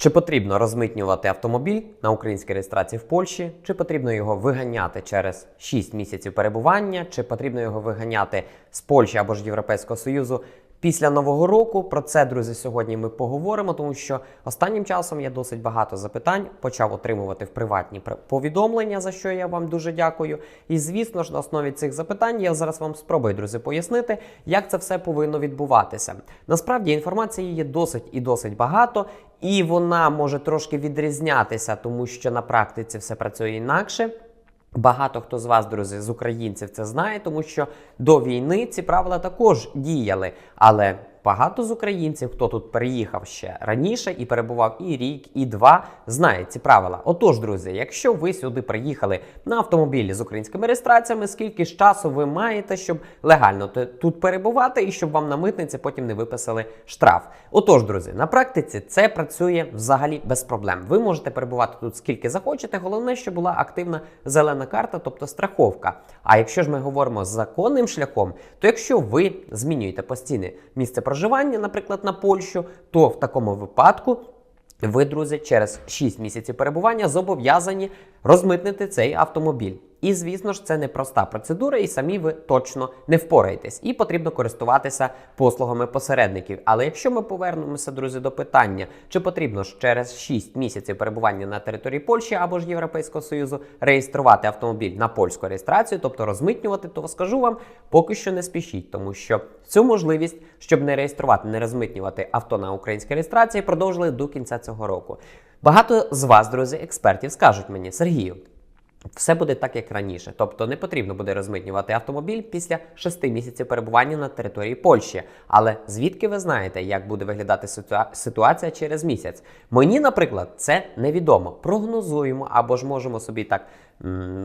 Чи потрібно розмитнювати автомобіль на українській реєстрації в Польщі, чи потрібно його виганяти через 6 місяців перебування, чи потрібно його виганяти з Польщі або ж Європейського Союзу після нового року? Про це, друзі, сьогодні ми поговоримо, тому що останнім часом я досить багато запитань почав отримувати в приватні пр- повідомлення, за що я вам дуже дякую. І звісно ж, на основі цих запитань я зараз вам спробую, друзі, пояснити, як це все повинно відбуватися. Насправді інформації є досить і досить багато. І вона може трошки відрізнятися, тому що на практиці все працює інакше. Багато хто з вас, друзі, з українців це знає, тому що до війни ці правила також діяли. Але багато з українців, хто тут переїхав ще раніше і перебував і рік, і два, знає ці правила. Отож, друзі, якщо ви сюди приїхали на автомобілі з українськими реєстраціями, скільки ж часу ви маєте, щоб легально тут перебувати і щоб вам на митниці потім не виписали штраф? Отож, друзі, на практиці це працює взагалі без проблем. Ви можете перебувати тут скільки захочете. Головне, щоб була активна зелена карта, тобто страховка. А якщо ж ми говоримо законним шляхом, то якщо ви змінюєте постійне місце проживання, наприклад, на Польщу, то в такому випадку. Ви, друзі, через 6 місяців перебування зобов'язані розмитнити цей автомобіль. І, звісно ж, це непроста процедура, і самі ви точно не впораєтесь. І потрібно користуватися послугами посередників. Але якщо ми повернемося, друзі, до питання, чи потрібно ж через 6 місяців перебування на території Польщі або ж Європейського Союзу реєструвати автомобіль на польську реєстрацію, тобто розмитнювати, то скажу вам, поки що не спішіть, тому що цю можливість, щоб не реєструвати, не розмитнювати авто на українській реєстрації, продовжили до кінця цього року. Багато з вас, друзі, експертів, скажуть мені, Сергію. Все буде так, як раніше, тобто не потрібно буде розмитнювати автомобіль після 6 місяців перебування на території Польщі. Але звідки ви знаєте, як буде виглядати ситуа- ситуація через місяць? Мені, наприклад, це невідомо. Прогнозуємо або ж можемо собі так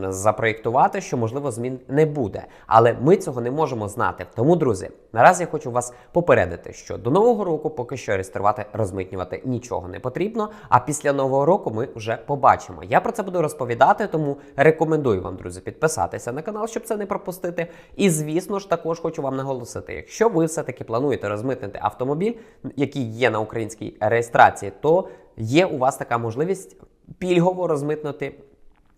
запроєктувати, що можливо змін не буде. Але ми цього не можемо знати. Тому, друзі, наразі я хочу вас попередити, що до нового року поки що реєструвати, розмитнювати нічого не потрібно. А після нового року ми вже побачимо. Я про це буду розповідати, тому рекомендую вам, друзі, підписатися на канал, щоб це не пропустити. І звісно ж, також хочу вам наголосити: якщо ви все-таки плануєте розмитнити автомобіль, який є на українській реєстрації, то є у вас така можливість пільгово розмитнути.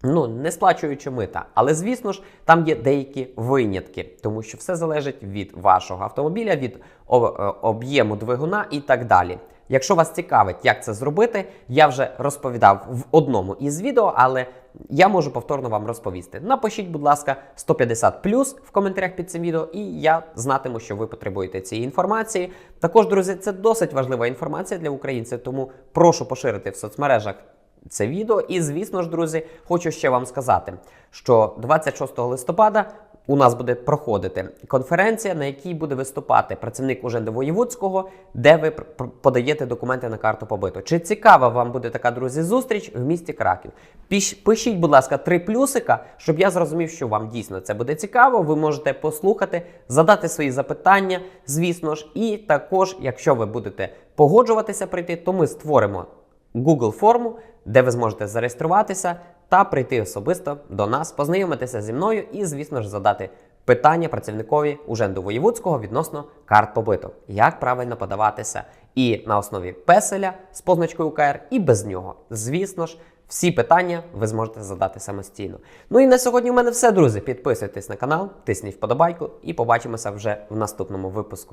Ну, не сплачуючи мита. Але звісно ж, там є деякі винятки, тому що все залежить від вашого автомобіля, від е, об'єму двигуна і так далі. Якщо вас цікавить, як це зробити, я вже розповідав в одному із відео, але я можу повторно вам розповісти. Напишіть, будь ласка, 150 плюс в коментарях під цим відео, і я знатиму, що ви потребуєте цієї інформації. Також, друзі, це досить важлива інформація для українців, тому прошу поширити в соцмережах це відео. І, звісно ж, друзі, хочу ще вам сказати, що 26 листопада у нас буде проходити конференція, на якій буде виступати працівник Уженди Воєвудського, де ви подаєте документи на карту побиту. Чи цікава вам буде така, друзі, зустріч в місті Краків? Пишіть, будь ласка, три плюсика, щоб я зрозумів, що вам дійсно це буде цікаво. Ви можете послухати, задати свої запитання, звісно ж. І також, якщо ви будете погоджуватися прийти, то ми створимо Google форму, де ви зможете зареєструватися та прийти особисто до нас, познайомитися зі мною і, звісно ж, задати питання працівникові Уженду Воєвудського відносно карт побиту, як правильно подаватися і на основі песеля з позначкою УКР, і без нього. Звісно ж, всі питання ви зможете задати самостійно. Ну і на сьогодні у мене все, друзі. Підписуйтесь на канал, тисніть вподобайку і побачимося вже в наступному випуску.